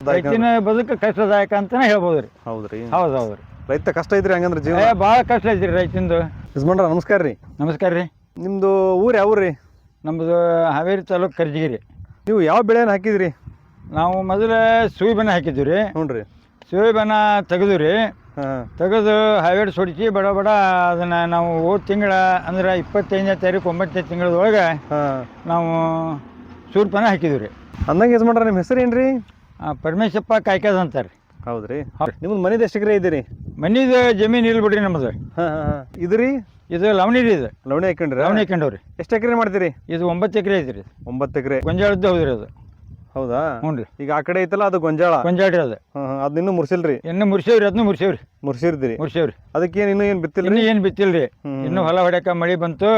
ರೈತಿನ ಬದುಕು ಕಷ್ಟದಾಯಕ ಅಂತಾನೆ ಹೇಳ್ಬೋದು ರೀ ಹೌದ್ರಿ. ಹೌದು ಹೌದು ರೀ ರೈತ ಕಷ್ಟ ಐತ್ರಿ ಹಂಗಂದ್ರೆ ಜೀವನ? ಭಾಳ ಕಷ್ಟ ಐತ್ರಿ ರೈತಂದು. ಯಜಮಾನ್ರ ನಮಸ್ಕಾರ ರೀ. ನಮಸ್ಕಾರ ರೀ. ನಿಮ್ದು ಊರು ಯಾವ ರೀ ನಮ್ಮದು ಹಾವೇರಿ ತಾಲೂಕು ಕರ್ಜಿಗಿರಿ. ನೀವು ಯಾವ ಬೆಳೆನ ಹಾಕಿದ್ರಿ? ನಾವು ಮೊದಲು ಸೂಯಿಬೆನ ಹಾಕಿದ್ವಿ ರೀ. ಹ್ಞೂ ರೀ ಸೂಯಿಬೆನ ತೆಗೆದು ರೀ. ಹಾಂ. ತೆಗೆದು ಹಾವೇರಿ ಸೊಡಿಸಿ ಬಡ ಬಡ ಅದನ್ನು ನಾವು ಹೋದ ತಿಂಗಳ ಅಂದ್ರೆ ಇಪ್ಪತ್ತೈದನೇ ತಾರೀಕು ಒಂಬತ್ತನೇ ತಿಂಗಳದೊಳಗೆ ಹಾಂ. ನಾವು ಸೂರ್ಪನ ಹಾಕಿದ್ವಿ ರೀ. ಅಂದಂಗೆ ಯಜಮಾನ್ರ ನಿಮ್ಮ ಹೆಸರು ಏನು ರೀ ಪರಮೇಶಪ್ಪ ಕಾಯ್ಕದ ಅಂತಾರೆ. ಹೌದ್ರಿ. ಹೌದು. ನಿಮ್ದು ಮನೇದು ಎಷ್ಟು ಎಕರೆ ಇದ್ದೀರಿ ಮನಿದು ಜಮೀನು ಇಲ್ಲ ಬಿಡ್ರಿ ನಮ್ಮದು ಹಾಂ. ಇದು ರೀ? ಇದು ಲವಣಿ ರೀ ಇದು. ಲವಣಿ ಹಾಕೊಂಡ್ರಿ? ಲವಣಿ ಹಾಕೊಂಡವ್ರಿ. ಎಷ್ಟು ಎಕರೆ ಮಾಡ್ತೀರಿ? ಇದು ಒಂಬತ್ತು ಎಕರೆ ಐತ್ರಿ. ಒಂಬತ್ತು ಎಕರೆ. ಗೊಂಜಾಳದ್ದು ಹೌದ್ರಿ ಅದು. ಹೌದಾ? ಹ್ಞೂ ರೀ ಈಗ ಆ ಕಡೆ ಐತಲ್ಲ ಅದು ಗೊಂಜಾಳ? ಗೊಂಜಾಳ ರೀ ಅದು. ಹಾಂ ಹಾಂ ಅದು ಇನ್ನೂ ಮುರ್ಸಿಲ್ರಿ? ಇನ್ನು ಮುರ್ಸೇವ್ರಿ ಅದನ್ನು ಮುರ್ಸೇವ್ರಿ. ಮುರ್ಸಿರ್ತೀರಿ ಮುರ್ಸೇವ್ರಿ. ಅದಕ್ಕೇನು ಇನ್ನೂ ಏನು ಬಿತ್ತಿಲ್ಲ ಇನ್ನು ಏನು ಬಿತ್ತಿಲ್ರಿ? ಹ್ಮ್. ಇನ್ನು ಹೊಲ ಹೊಡ್ಯಾಕ ಮಳಿ ಬಂತು.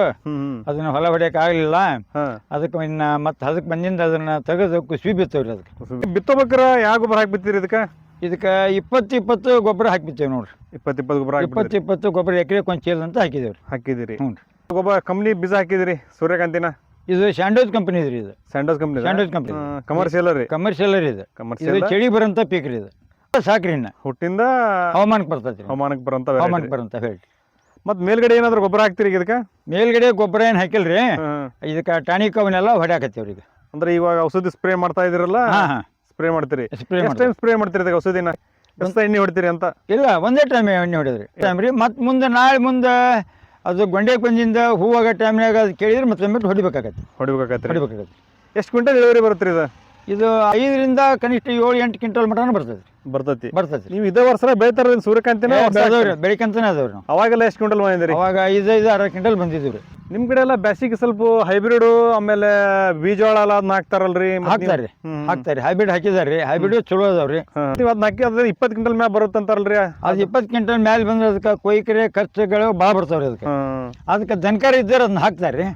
ಅದನ್ನ ಹೊಲ ಹೊಡ್ಯಾಕ ಆಗಲಿಲ್ಲ. ಹಾಂ. ಅದಕ್ಕೆ ಇನ್ನ ಮತ್ತೆ ಅದಕ್ಕೆ ಬಂದಿಂದ ಅದನ್ನ ತೆಗೆದು ಕುಸ್ಬಿ ಬಿತ್ತವ್ರಿ ಅದಕ್ಕೆ. ಬಿತ್ತಬೇಕಾರ ಯಾವ ಗೊಬ್ಬರ ಹಾಕಿ ಬಿತ್ತೀರಿ ಇದಕ್ಕೆ? ಇದಕ್ಕೆ ಇಪ್ಪತ್ತು ಇಪ್ಪತ್ತು ಗೊಬ್ಬರ ಹಾಕಿ ಬಿತ್ತೇವ್ ನೋಡ್ರಿ. ಇಪ್ಪತ್ತು ಇಪ್ಪತ್ತು ಗೊಬ್ಬರ ಹಾಕಿ ಇಪ್ಪತ್ತು ಇಪ್ಪತ್ತು ಗೊಬ್ಬರ ಎಕರೆ ಕೊಂಚ ಚೀಲ ಅಂತ ಹಾಕಿದೇವ್ರಿ. ಹಾಕಿದಿರಿ ಹ್ಞೂ ರೀ ಗೊಬ್ಬರ ಕಂಪ್ನಿ ಬೀಜ ಹಾಕಿದಿರಿ ಸೂರ್ಯಕಾಂತಿನ? ಇದು ಸ್ಯಾಂಡೋಸ್ ಕಂಪನಿ ಇದ್ರಿ ಇದು. Sandoz company Sandoz company commercial ರೀ. ಕಮರ್ಷಿಯಲ್ ರೀ ಇದು. ಇದು ಕಮರ್ಷಿಯಲ್ ಚಳಿ ಬರಂತ ಪೀಕ್ ರೀ ಇದು. ಸಾಕ್ರಿ ಇನ್ನ. ಹುಟ್ಟಿಂದ ಹವಾಮಾನಕ್ಕೆ ಬರ್ತೈತಿ ಹವಾಮಾನಕ್ಕೆ ಬರಂತ ಹವಾಮಾನಕ್ಕೆ ಬರಂತ ಹೇಳಿ ಮತ್ ಮೇಲ್ಗಡೆ ಏನಾದ್ರು ಗೊಬ್ಬರ ಹಾಕ್ತಿರಿ ಈಗ ಇದಕ್ಕೆ? ಮೇಲ್ಗಡೆ ಗೊಬ್ಬರ ಏನು ಹಾಕಿಲ್ರಿ? ಹ್ಮ್. ಇದಕ್ಕೆ ಟಾನಿಕ್ ಅವನ್ನೆಲ್ಲ ಹೊಡ್ಯಾಕತ್ತೀವ್ರಿ ಈಗ. ಅಂದ್ರೆ ಇವಾಗ ಔಷಧಿ ಸ್ಪ್ರೇ ಮಾಡ್ತಾ ಇದಿರಲ್ಲ ಹಾಂ ಹಾಂ. ಸ್ಪ್ರೇ ಮಾಡ್ತೀರಿ. ಸ್ಪ್ರೇ ಎಷ್ಟು ಟೈಮ್ ಸ್ಪ್ರೇ ಮಾಡ್ತೀರಿ ಇದಕ್ಕೆ ಔಷಧಿನ? ಎಷ್ಟು ಎಣ್ಣೆ ಹೊಡಿತೀರಿ ಅಂತ? ಇಲ್ಲ ಒಂದೇ ಟೈಮ್ ಎಣ್ಣೆ ಹೊಡಿದ್ರಿ ಟೈಮ್ ರೀ? ಮತ್ತೆ ಮುಂದೆ ನಾಳೆ ಮುಂದೆ ಅದು ಗೊಂಡೆ ಕುಂಜಿಂದ ಹೂವಾಗ ಟೈಮ್ನಾಗ ಅದು ಕೇಳಿದ್ರೆ ಮತ್ತೆ ಮತ್ತೆ ಹೊಡಿಬೇಕಾಗತ್ತೆ. ಹೊಡಿಬೇಕಾಗತ್ತೆ ಹೊಡಿಬೇಕಾಗತ್ತೆ. ಎಷ್ಟು ಕ್ವಿಂಟಲ್ ಇಳುವರಿ ಬರುತ್ತೆ ಇದು? ಇದು ಐದರಿಂದ ಕನಿಷ್ಠ ಏಳು ಎಂಟು ಕ್ವಿಂಟಲ್ ಮಟನ ಬರ್ತದೆ ಬರ್ತೈತಿ. ಬರ್ತತಿ ನೀವು ಇದೇ ವರ್ಷ ಬೆಳಿತಾರ ಸೂರ್ಯಕಾಂತಿನ ಬೆಳಿಕಂತನೇ ಅದಾವ್ರಿ ಅವಾಗೆಲ್ಲ ಎಷ್ಟು ಕ್ವಿಂಟಲ್ ಬಂದಿದ್ರಿ ಅವಾಗ ಐದು ಐದು ಆರು ಕ್ವಿಂಟಲ್ ಬಂದಿದ್ದೀವಿ ನಿಮ್ ಕಡೆ ಎಲ್ಲ ಬ್ಯಾಸಿಗೆ ಸ್ವಲ್ಪ ಹೈಬ್ರಿಡ್ ಆಮೇಲೆ ಬೀಜೋಳ ಎಲ್ಲ ಅದನ್ನ ಹಾಕ್ತಾರಲ್ರಿ ಹಾಕ್ತಾರಿ ಹಾಕ್ತಾರಿ ಹೈಬ್ರಿಡ್ ಹಾಕಿದಾರ್ರಿ. ಹೈಬ್ರಿಡ್ ಚಲೋ ಅದಾವ್ರಿ. ನೀವು ಅದನ್ನ ಹಾಕಿ ಅದ್ರ ಇಪ್ಪತ್ತು ಕ್ವಿಂಟಲ್ ಮ್ಯಾಲ ಬರುತ್ತೆ ಅಂತಾರಲ್ರಿ? ಅದು ಇಪ್ಪತ್ತು ಕ್ವಿಂಟಲ್ ಮ್ಯಾಲ ಬಂದ್ರೆ ಅದಕ್ಕೆ ಕೊಯ್ಕರೆ ಖರ್ಚುಗಳು ಭಾಳ ಬರ್ತಾವ್ರಿ ಅದಕ್ಕೆ. ಅದಕ್ಕೆ ದನಕಾರ ಇದ್ದಾರೆ ಅದನ್ನ ಹಾಕ್ತಾರ್ರಿ.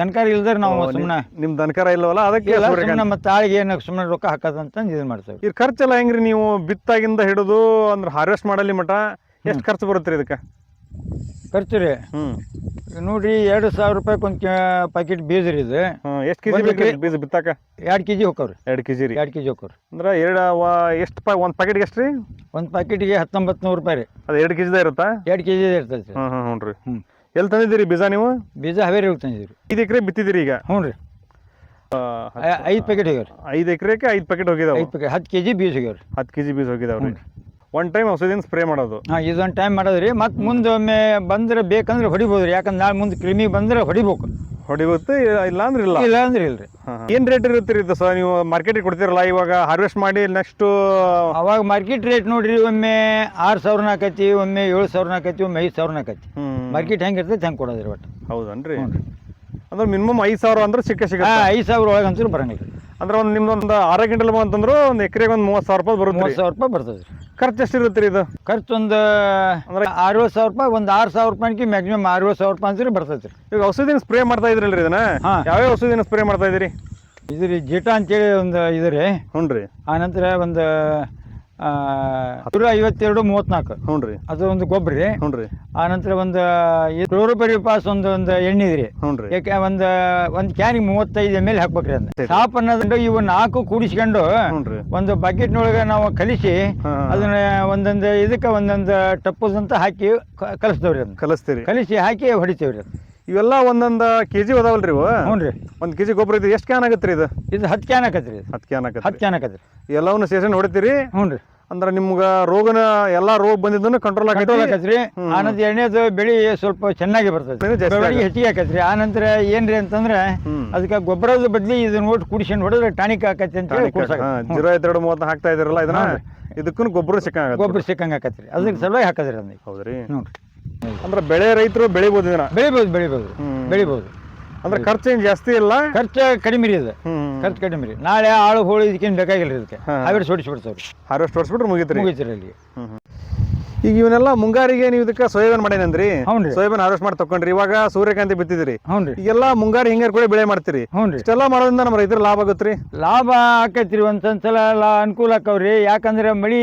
ದನಕಾರ ಇಲ್ದಾರೆ ನಾವು ಸುಮ್ಮನೆ ನಿಮ್ ದನಕರ ಇಲ್ಲವಲ್ಲ ಅದಕ್ಕೆ ಮತ್ತೆ ಆಳಿಗೆ ಏನು ಸುಮ್ಮನೆ ರೊಕ್ಕ ಹಾಕೋದಂತ ಇದನ್ನ ಮಾಡ್ತೇವೆ ಇದು ಖರ್ಚೆಲ್ಲ ಹೆಂಗ್ರಿ ನೀವು ಬಿತ್ತಾಗಿಂದ ಹಿಡಿದು ಅಂದ್ರೆ ಹಾರ್ವೆಸ್ಟ್ ಮಾಡಲಿ ಮಟ ಎಷ್ಟು ಖರ್ಚು ಬರುತ್ತೆ ಇದಕ್ಕೆ? ಖರ್ಚು ರೀ ಹ್ಮ್. ನೋಡ್ರಿ ಎರಡು ಸಾವಿರ ರೂಪಾಯಿ ಒಂದು ಪ್ಯಾಕೆಟ್ ಬೀಜ ರೀ ಇದು. ಎಷ್ಟು ಕೆಜಿ ಒಂದು ಬೇಕು ಎಕ್ರೆ- ಬೀಜ ಬಿತ್ತಾಕ? ಎರಡು ಕೆಜಿ ಹೋಗ್ತಾವ್ರಿ ಎರಡು ಕೆಜಿ ರೀ. ಎರಡು ಕೆಜಿ ಜಿ ಹೋಗ್ತಾವ್ರಿ ಅಂದ್ರೆ ಎರಡು ಎಷ್ಟು ಪಾ ಒಂದು ಪ್ಯಾಕೆಟ್ಗೆ ಎಷ್ಟು ರೀ? ಒಂದು ಪ್ಯಾಕೆಟಿಗೆ ಹತ್ತೊಂಬತ್ತು ನೂರು ರೂಪಾಯಿ ರೀ. ಅದು ಎರಡು ಕೆಜಿದ ಇರುತ್ತಾ? ಎರಡು ಕೆ ಜಿ ಇರ್ತೈತೆ ರೀ. ಹ್ಞೂ ಹ್ಞೂ ಹ್ಞೂ ರೀ. ಹ್ಞೂ ಎಲ್ಲಿ ತಂದಿದ್ದೀರಿ ಬೀಜ ನೀವು? ಬೀಜ ಹಾವೇರಿ ಹೋಗಿ ತಂದಿದ್ದೀರಿ ಐದು ಎಕರೆ ಬಿತ್ತಿದ್ದೀರಿ ಈಗ? ಹ್ಞೂ ರೀ. ಐದು ಪ್ಯಾಕೆಟ್ ಹೋಗ್ಯಾರ ಐದು ಎಕರೆಗೆ ಐದು ಪ್ಯಾಕೆಟ್ ಹೋಗಿದಾವೆ? ಐದು ಪ್ಯಾಕೆಟ್ ಹತ್ತು ಕೆಜಿ ಬೀಜ ರೀ ಹತ್ತು ಕೆಜಿ ಬೀಜ ಹೋಗಿದಾವೆ ರೀ. ಒನ್ ಟೈಮ್ ಔಷಧಿನ ಸ್ಪ್ರೇ ಮಾಡೋದು. ಹಾಂ ಇದೊಂದು ಟೈಮ್ ಮಾಡೋದ್ರಿ. ಮತ್ತೆ ಮುಂದೆ ಒಮ್ಮೆ ಬಂದ್ರೆ ಬೇಕಂದ್ರೆ ಹೊಡಿಬೋದು ರೀ. ಯಾಕಂದ್ರೆ ನಾಳೆ ಮುಂದೆ ಕ್ರಿಮಿ ಬಂದ್ರೆ ಹೊಡಿಬೇಕು. ಹೊಡಿಬೋದು ಇಲ್ಲ. ಅಂದ್ರೆ ಇಲ್ಲ ಇಲ್ಲ ಅಂದ್ರೆ ಇಲ್ರಿ ಏನು ರೇಟ್ ಇರುತ್ತೆ ರೀ ಸರ್ ನೀವು ಮಾರ್ಕೆಟಿಗೆ ಕೊಡ್ತೀರಲ್ಲ ಇವಾಗ ಹಾರ್ವೆಸ್ಟ್ ಮಾಡಿ ನೆಕ್ಸ್ಟು ಅವಾಗ ಮಾರ್ಕೆಟ್ ರೇಟ್ ನೋಡ್ರಿ ಒಮ್ಮೆ ಆರು ಸಾವಿರ ಹಾಕತಿ ಒಮ್ಮೆ ಏಳು ಸಾವಿರ ಹಾಕತಿ ಒಮ್ಮೆ ಐದು ಸಾವಿರ ಹಾಕತಿ ಮಾರ್ಕೆಟ್ ಹೆಂಗೆ ಇರ್ತೈತೆ ಹೆಂಗೆ ಕೊಡೋದ್ರಿ ಒಟ್ಟು. ಹೌದನ್ರಿ? ಅಂದ್ರೆ ಮಿನಿಮಮ್ ಐದು ಸಾವಿರ ಅಂದ್ರೆ ಸಿಕ್ಕ ಸಿಗ ಐದು ಸಾವಿರ ಒಳಗೆ ಅಂತೂ ಬರಂಗಿಲ್ಲ. ಅಂದ್ರೆ ಒಂದು ನಿಮ್ದೊಂದು ಆರು ಗಂಟೆ ಅಂತಂದ್ರೆ ಒಂದು ಎಕರೆಗೆ ಒಂದು ಮೂವತ್ತು ಸಾವಿರ ರೂಪಾಯಿ ಬರುತ್ತೆ ಮೂವತ್ತು ಸಾವಿರ ರೂಪಾಯಿ ಬರ್ತದೆ ರೀ ಖರ್ಚು ಎಷ್ಟು ಇರುತ್ತೆ ರೀ ಇದು? ಖರ್ಚು ಒಂದು ಅಂದ್ರೆ ಅರವತ್ತು ಸಾವಿರ ರೂಪಾಯಿ ಒಂದು ಆರು ಸಾವಿರ ರೂಪಾಯಿ ಮ್ಯಾಕ್ಸಿಮಮ್ ಅರವತ್ತು ಸಾವಿರ ರೂಪಾಯಿ ಅಂತ ಬರ್ತೈತೆ ರೀ ಈಗ ಔಷಧಿನ ಸ್ಪ್ರೇ ಮಾಡ್ತಾ ಇದ್ರಲ್ರಿ ಇದನ್ನ? ಹಾ. ಯಾವ್ಯಾವ ಔಷಧಿನ ಸ್ಪ್ರೇ ಮಾಡ್ತಾ ಇದ್ದೀರಿ ಇದು ರೀ ಜೀಟಾ ಅಂತೇಳಿ ಒಂದು ಇದು ರೀ ಹ್ಞೂ ರೀ ಆನಂತರ ಒಂದು ನೂರ ಐವತ್ತೆರಡು ಮೂವತ್ನಾಲ್ಕು. ಹ್ಞೂ ರೀ. ಅದು ಒಂದು ಗೊಬ್ಬರ ರೀ. ಹ್ಞೂ ರೀ. ನಂತರ ಒಂದು ಕ್ಲೋರೋಪರಿ ಪಾಸ್ ಒಂದು ಒಂದು ಎಣ್ಣೆ ಇದ್ರಿ ರೀ. ಹ್ಞೂ ರೀ. ಯಾಕೆ ಒಂದು ಒಂದು ಕ್ಯಾನಿಗೆ ಮೂವತ್ತೈದು ಎಂ ಎಲ್ ಹಾಕ್ಬೇಕ್ರಿ ಅಂತ ಸಾಪ್ ಅನ್ನೋದು ಇವು ನಾಲ್ಕು ಕೂಡಿಸ್ಕೊಂಡು ಒಂದು ಬಕೆಟ್ನೊಳಗೆ ನಾವು ಕಲಿಸಿ. ಅದನ್ನ ಒಂದೊಂದು ಇದಕ್ಕೆ ಒಂದೊಂದು ಟಪ್ಪದಂತ ಹಾಕಿ ಕಲಿಸ್ತೇವ್ರಿ ಅದನ್ನ. ಕಲಿಸ್ತೀರಿ. ಕಲಿಸಿ ಹಾಕಿ ಹೊಡಿತೇವ್ರಿ ಅದು ಇವೆಲ್ಲ ಒಂದೊಂದು ಕೆ ಜಿ ಅದಾವಲ್ರಿ ರೀ ಹ್ಞೂ ರೀ ಒಂದು ಕೆ ಜಿ ಗೊಬ್ಬರ ಇದು ಎಷ್ಟು ಕ್ಯಾನ್ ಆಗತ್ತೆ ರೀ ಇದು? ಇದು ಹತ್ತು ಕ್ಯಾನ್ ಆಕತ್ರಿ ಇದು. ಹತ್ತು ಕ್ಯಾನ್ ಆಗತ್ತೆ ಹತ್ತು ಕ್ಯಾನ್ ಆಕತ್ರಿ ಎಲ್ಲವನ್ನ ಸೇಷನ್ ಹೊಡಿತೀರಿ? ಹ್ಞೂ ರೀ ಅಂದ್ರೆ ನಿಮ್ಗೆ ರೋಗನ ಎಲ್ಲಾ ರೋಗ ಬಂದಿದ್ದನ್ನು ಕಂಟ್ರೋಲ್ ಕಂಟ್ರೋಲ್ ಆಗತ್ತೆ ಆಕತ್ರಿ ಆನಂತರ ಎಣ್ಣೆದು ಬೆಳಿ ಸ್ವಲ್ಪ ಚೆನ್ನಾಗಿ ಬರ್ತದೆ ಬೆಳೆ ಜಾಸ್ತಿ ಬೆಳವಣಿಗೆ ಹೆಚ್ಚಿಗೆ ಆಕತ್ರಿ ಆನಂತರ ಏನ್ರಿ ಅಂತಂದ್ರೆ. ಅದಕ್ಕೆ ಗೊಬ್ಬರದ ಬದ್ಲಿ ಇದನ್ನ ನೋಡಿ ಕುಡಿಸ್ಕೊಂಡು ಹೊಡೆದ್ರೆ ಟಾನಿಕ್ ಆಕತಿ ಅಂತ ಹೇಳಿ ಜೀರೋ ಎರಡು ಮೂವತ್ತು ಹಾಕ್ತಾ ಇದ್ರಲ್ಲ ಇದನ್ನ ಇದಕ್ಕೂ ಗೊಬ್ಬರ ಸಿಕ್ಕಂಗ ಗೊಬ್ಬರ ಸಿಕ್ಕಂಗ ಆಕತ್ರಿ ಅದಕ್ಕೆ ಸಲುವಾಗಿ ಹಾಕದ್ರಿ ಹೌದ್ರಿ. ನೋಡ್ರಿ ಅಂದ್ರೆ ಬೆಳೆ ರೈತರು ಬೆಳಿಬಹುದು ಇದನ್ನ? ಬೆಳಿಬೋದು ಹ್ಮ್. ಬೆಳಿಬೋದು. ಅಂದ್ರೆ ಖರ್ಚು ಏನು ಜಾಸ್ತಿ ಇಲ್ಲ? ಖರ್ಚು ಕಡಿಮೆ ರೀ ಇದು. ಖರ್ಚು ಕಡಿಮೆ ರೀ. ನಾಳೆ ಆಳು ಹೋಳಿ ಇದಕ್ಕೇನು ಬೇಕಾಗಿಲ್ಲ ಇದಕ್ಕೆ. ಹಾರ್ವೆಸ್ಟ್ ಹೊಡಿಸ್ಬಿಡ್ತಾವ್ರಿ ಹಾರ್ವೆಸ್ಟ್ ಹೊಡಿಸ್ಬಿಟ್ರೆ ಮುಗೀತ್ರಿ. ಮುಗಿತ್ರಿ ಹ್ಮ್. ಈಗ ಇವನ್ನೆಲ್ಲ ಮುಂಗಾರಿಗೆ ನೀವು ಇದಕ್ಕೆ ಸೋಯಾಬೀನ್ ಮಾಡೇನಂದ್ರಿ ಸೋಯಾಬೀನ್ ಹಾರ್ವೆಸ್ಟ್ ಮಾಡಿ ತಕೊಂಡ್ರಿ. ಇವಾಗ ಸೂರ್ಯಕಾಂತಿ ಬಿತ್ತಿದ್ರಿ. ಈಗೆಲ್ಲ ಮುಂಗಾರಿ ಹಿಂಗಾರು ಕೂಡ ಬೆಳೆ ಮಾಡ್ತೀರಿ. ಇಷ್ಟೆಲ್ಲ ಮಾಡೋದ್ರಿಂದ ನಮ್ಮ ರೈತರ ಲಾಭ ಆಗುತ್ತೆ ಲಾಭ ಆಕೈತ್ರಿ. ಒಂದ್ಸಲ ಅನುಕೂಲ ಆಕಾವ್ರಿ. ಯಾಕಂದ್ರೆ ಮಳಿ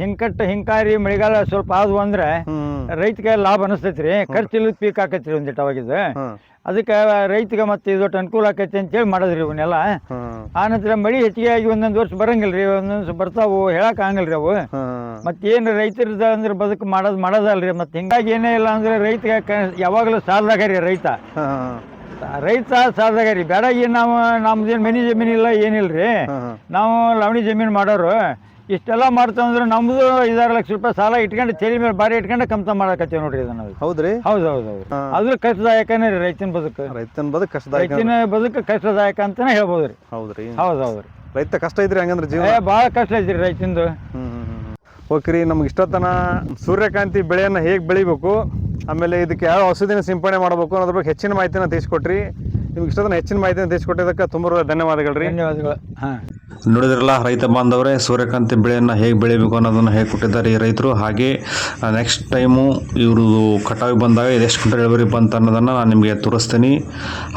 ಹಿಂಕಟ್ಟ ಹಿಂಕಾರಿ ಮಳಿಗಾಲ ಸ್ವಲ್ಪ ಆದ್ವು ಅಂದ್ರೆ ರೈತಗೆ ಲಾಭ ಅನಿಸ್ತೈತಿ ರೀ ಖರ್ಚು ಇಲ್ಲದ ಪೀಕ್ ಆಕೈತಿ ರೀ ಒಂದಿಟ್ಟು ಅವಾಗಿದ್ದು ಅದಕ್ಕೆ ರೈತಗೆ ಮತ್ತೆ ಇದೊಟ್ಟು ಅನುಕೂಲ ಆಕೈತಿ ಅಂತೇಳಿ ಮಾಡೋದ್ರಿ ಇವನ್ನೆಲ್ಲ. ಆನಂತರ ಮಳೆ ಹೆಚ್ಚಿಗೆ ಆಗಿ ಒಂದೊಂದು ವರ್ಷ ಬರಂಗಿಲ್ಲ ರೀ ಒಂದೊಂದು ಬರ್ತಾವು ಹೇಳಕ್ ಆಗಂಗಿಲ್ಲ ರೀ ಅವು ಏನು ಮತ್ತೇನು ರೈತರದ ಅಂದ್ರೆ ಬದುಕು ಮಾಡೋದು ಮಾಡೋದಲ್ರಿ ಮತ್ತೆ ಹಿಂಗಾಗಿ ಏನೇ ಇಲ್ಲ ಅಂದ್ರೆ ರೈತಗೆ ಯಾವಾಗಲೂ ಸಾಲದಾಗ ರೀ ರೈತ. ರೈತ ಸಾಲದಾಗ ರೀ. ಬೇಡ ಏನು ನಾವು ನಮ್ದೇನು ಮನಿ ಜಮೀನಿಲ್ಲ ಇಲ್ಲ ಏನಿಲ್ಲ ರೀ ನಾವು ಲವಣಿ ಜಮೀನು ಮಾಡೋರು. ಇಷ್ಟೆಲ್ಲ ಮಾಡ್ತಾವಂದ್ರೆ ನಮ್ದು ಐದಾರು ಲಕ್ಷ ರೂಪಾಯಿ ಸಾಲ ಇಟ್ಕೊಂಡು ಚಳಿ ಮೇಲೆ ಬಾರಿ ಇಟ್ಕೊಂಡು ಕಮ್ತ ಮಾಡಕತ್ತೀವಿ ನೋಡ್ರಿ ಅದನ್ನ ಹೌದ್ರಿ? ಹೌದು ಹೌದು ಹೌದು. ಹಾ. ಅದ್ರ ಕಷ್ಟದಾಯಕನೇ ರೀ ರೈತನ ಬದುಕು? ರೈತನ ಬದುಕು ಕಷ್ಟದಾಯಕ ರೈತನ ಬದುಕು ಕಷ್ಟದಾಯಕ ಅಂತಾನೆ ಹೇಳ್ಬೋದು ರೀ. ಹೌದ್ರಿ. ಹೌದು ಹೌದು ರೀ. ರೈತ ಕಷ್ಟ ಐತ್ರಿ ಹಂಗಂದ್ರೆ ಜೀವನ? ಏ ಭಾಳ ಕಷ್ಟ ಐತ್ರಿ ರೈತಂದು. ಓಕೆ ರೀ ನಮ್ಗೆ ಇಷ್ಟತನ ಸೂರ್ಯಕಾಂತಿ ಬೆಳೆಯನ್ನು ಹೇಗೆ ಬೆಳಿಬೇಕು? ಆಮೇಲೆ ಇದಕ್ಕೆ ಯಾವ ಔಷಧಿನ ಸಿಂಪಡಣೆ ಮಾಡಬೇಕು ಅನ್ನೋದ್ರ ಬಗ್ಗೆ ಹೆಚ್ಚಿನ ಮಾಹಿತಿನ ತಿಳಿಸ್ಕೊಟ್ರಿ. ನಿಮ್ಗೆ ಇಷ್ಟೊಂದು ಹೆಚ್ಚಿನ ಮಾಹಿತಿನ ತಿಳಿಸಿಕೊಟ್ಟಿದ್ದಕ್ಕೆ ತುಂಬ ಧನ್ಯವಾದಗಳು ರೀ ಧನ್ಯವಾದಗಳು. ಹಾಂ. ನೋಡಿದ್ರಲ್ಲ ರೈತ ಬಾಂಧವರೇ ಸೂರ್ಯಕಾಂತಿ ಬೆಳೆಯನ್ನು ಹೇಗೆ ಬೆಳಿಬೇಕು ಅನ್ನೋದನ್ನು ಹೇಗೆ ಕೊಟ್ಟಿದ್ದಾರೆ ಈ ರೈತರು. ಹಾಗೆ ನೆಕ್ಸ್ಟ್ ಟೈಮು ಇವರು ಕಟಾವಿಗೆ ಬಂದಾಗ ಇದೆಷ್ಟು ಕ್ವಿಂಟಲ್ ಇಳುವರಿ ಬಂತು ಅನ್ನೋದನ್ನು ನಾನು ನಿಮಗೆ ತೋರಿಸ್ತೀನಿ.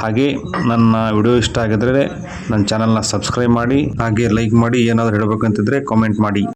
ಹಾಗೆ ನನ್ನ ವಿಡಿಯೋ ಇಷ್ಟ ಆಗಿದ್ರೆ ನನ್ನ ಚಾನಲ್ನ ಸಬ್ಸ್ಕ್ರೈಬ್ ಮಾಡಿ ಹಾಗೆ ಲೈಕ್ ಮಾಡಿ ಏನಾದರೂ ಹೇಳಬೇಕಂತಿದ್ರೆ ಕಾಮೆಂಟ್ ಮಾಡಿ.